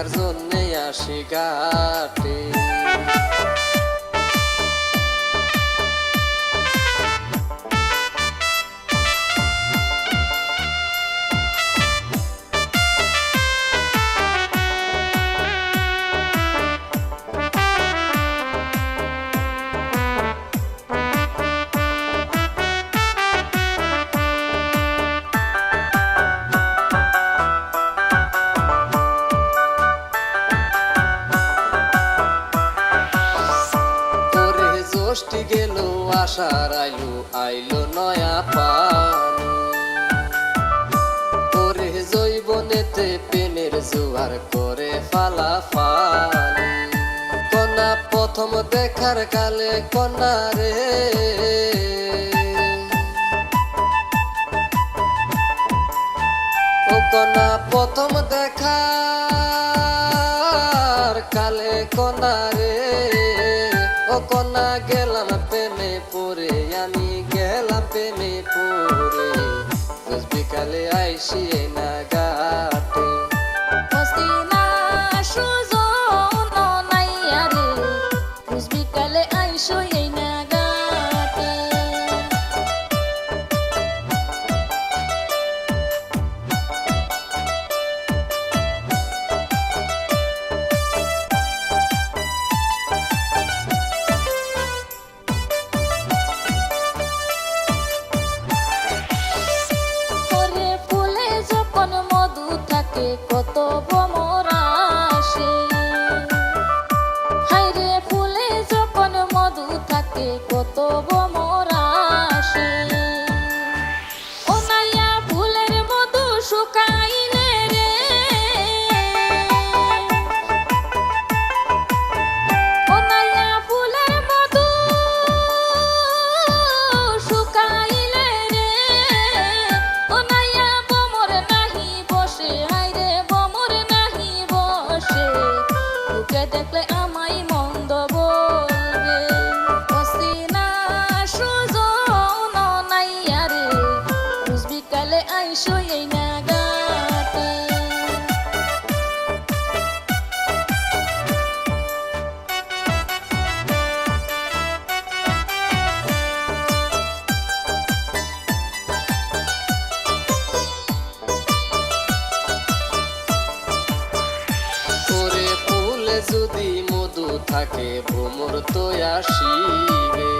দেখার জন্যে আসি আশার আইলো আইলো নয়া পানি। তোরে জৈবনেতে প্রেমের জোয়ার করে ফালা ফানি। কন্যা প্রথম দেখার কালে কন্যা রে। ও কন্যা প্রথম দেখার কালে কন্যা রে। ও কন্যা গেলাম বিকালে আইসি কত ভমরা বিকালে আইসো এই যদি মধু থাকে ভ্রমর তো আসিবে।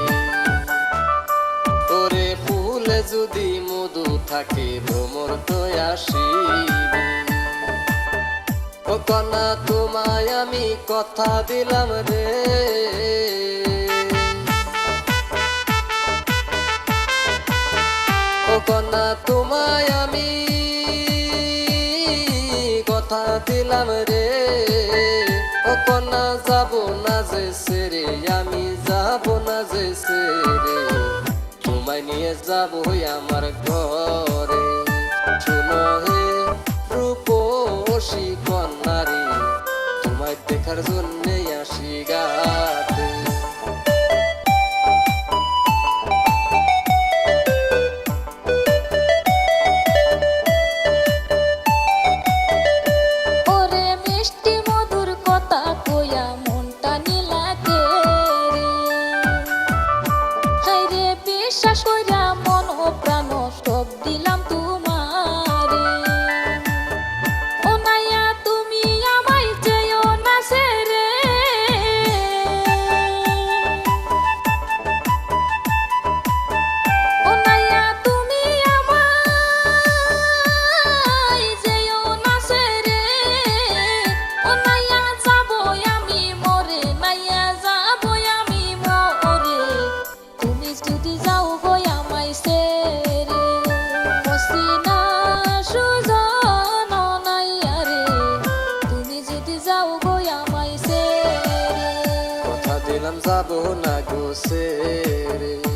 যদি মধু থাকে ভ্রমর তো আসিবে। ও তোমায় আমি কথা দিলাম রে। ও তোমায় আমি কথা দিলাম রে। ও কন্যা, যাব না যে সেরে, আমি যাব না যে সেরে। নিয়ে যাব আমার ঘরে। শুনো হে রূপসী কন্যারে তোমায় দেখার জন্যে আসি গাছ দাও গো আমায় কথা দিলাম যাব না গো রে